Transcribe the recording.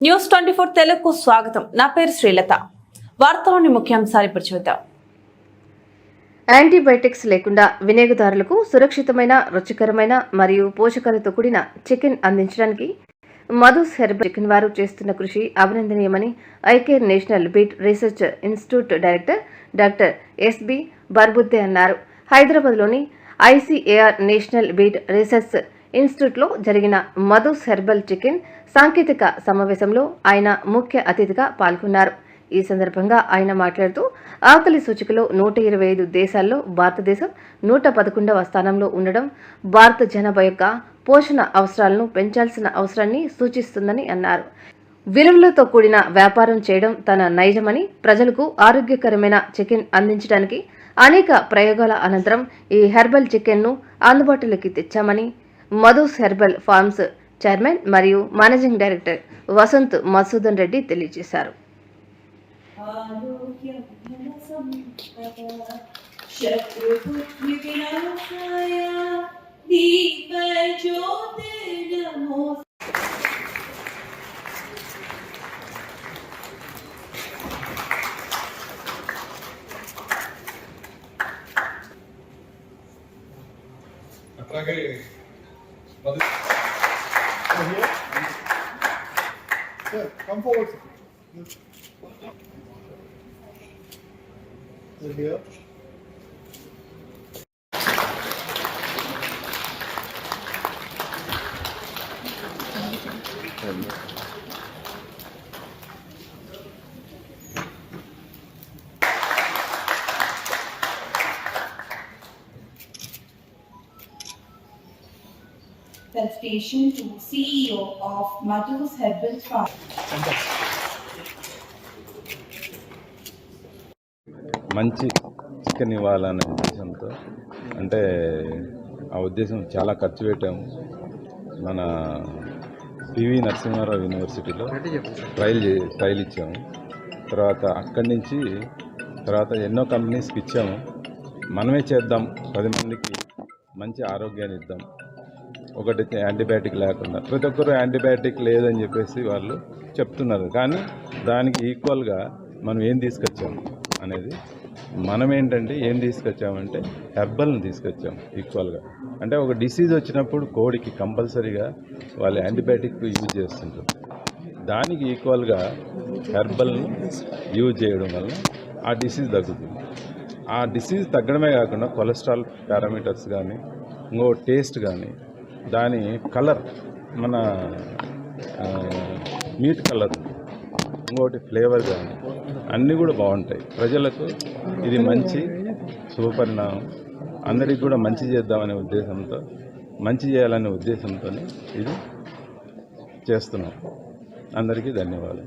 News twenty four తెలుగుకు స్వాగతం. నా పేరు శ్రీలత. వార్తలోని ముఖ్యాంశాలు ఇప్పుడు చూద్దాం. యాంటీబయాటిక్స్ లేకుండా వినియోగదారులకు సురక్షితమైన రుచికరమైన మరియు పోషకాలతో కూడిన చికెన్ అందించడానికి మధుస్ హెర్బల్ చికెన్ వారు చేస్తున్న కృషి అభినందనీయమని ICAR national meat research institute director doctor SB Barbuddhe అన్నారు. హైదరాబాద్లోని ఐసీఏఆర్ నేషనల్ బీట్ రీసెర్చ్ ఇన్స్టిట్యూట్లో జరిగిన మధుస్ హెర్బల్ చికెన్ సాంకేతిక సమావేశంలో ఆయన ముఖ్య అతిథిగా పాల్గొన్నారు. ఈ సందర్భంగా ఆయన మాట్లాడుతూ ఆకలి సూచికలో నూట ఇరవై ఐదు దేశాల్లో భారతదేశం నూట పదకొండవ స్థానంలో ఉండడం భారత జనాభా యొక్క పోషణ అవసరాలను పెంచాల్సిన అవసరాన్ని సూచిస్తుందని అన్నారు. విలువలతో కూడిన వ్యాపారం చేయడం తన నైజమని ప్రజలకు ఆరోగ్యకరమైన చికెన్ అందించడానికి అనేక ప్రయోగాల అనంతరం ఈ హెర్బల్ చికెన్ను అందుబాటులోకి తెచ్చామని మధు సెర్బల్ ఫార్మ్స్ చైర్మన్ మరియు మేనేజింగ్ డైరెక్టర్ వసంత్ మధుసూదన్ రెడ్డి తెలియజేశారు. అట్లాగే Wat is het? Ja, kom voort. Ja. Sir, to CEO of Madhu's Herbal Farm. మంచి చికెన్ ఇవ్వాలనే ఉద్దేశంతో అంటే ఆ ఉద్దేశం చాలా ఖర్చు పెట్టాము. మన పివి నరసింహారావు యూనివర్సిటీలో ట్రయల్ ట్రయల్ ఇచ్చాము. తర్వాత అక్కడి నుంచి తర్వాత ఎన్నో కంపెనీస్కి ఇచ్చాము. మనమే చేద్దాం. పది మందికి మంచి ఆరోగ్యాన్ని ఇద్దాం. ఒకటి యాంటీబయాటిక్ లేకుండా. ప్రతి ఒక్కరు యాంటీబయాటిక్ లేదని చెప్పేసి వాళ్ళు చెప్తున్నారు. కానీ దానికి ఈక్వల్గా మనం ఏం తీసుకొచ్చాము అనేది మనం ఏంటంటే ఏం తీసుకొచ్చామంటే హెర్బల్ని తీసుకొచ్చాము ఈక్వల్గా. అంటే ఒక డిసీజ్ వచ్చినప్పుడు కోడికి కంపల్సరీగా వాళ్ళు యాంటీబయాటిక్ యూజ్ చేస్తుంటారు. దానికి ఈక్వల్గా హెర్బల్ని యూజ్ చేయడం వల్ల ఆ డిసీజ్ తగ్గుతుంది. ఆ డిసీజ్ తగ్గడమే కాకుండా కొలెస్ట్రాల్ పారామీటర్స్ కానీ ఇంకో టేస్ట్ కానీ దాని కలర్ మన మీట్ కలర్ ఇంకోటి ఫ్లేవర్ కానీ అన్నీ కూడా బాగుంటాయి. ప్రజలకు ఇది మంచి శుభపరిణామం. అందరికి కూడా మంచి చేద్దామనే ఉద్దేశంతో మంచి చేయాలనే ఉద్దేశంతో ఇది చేస్తున్నాం. అందరికీ ధన్యవాదాలు.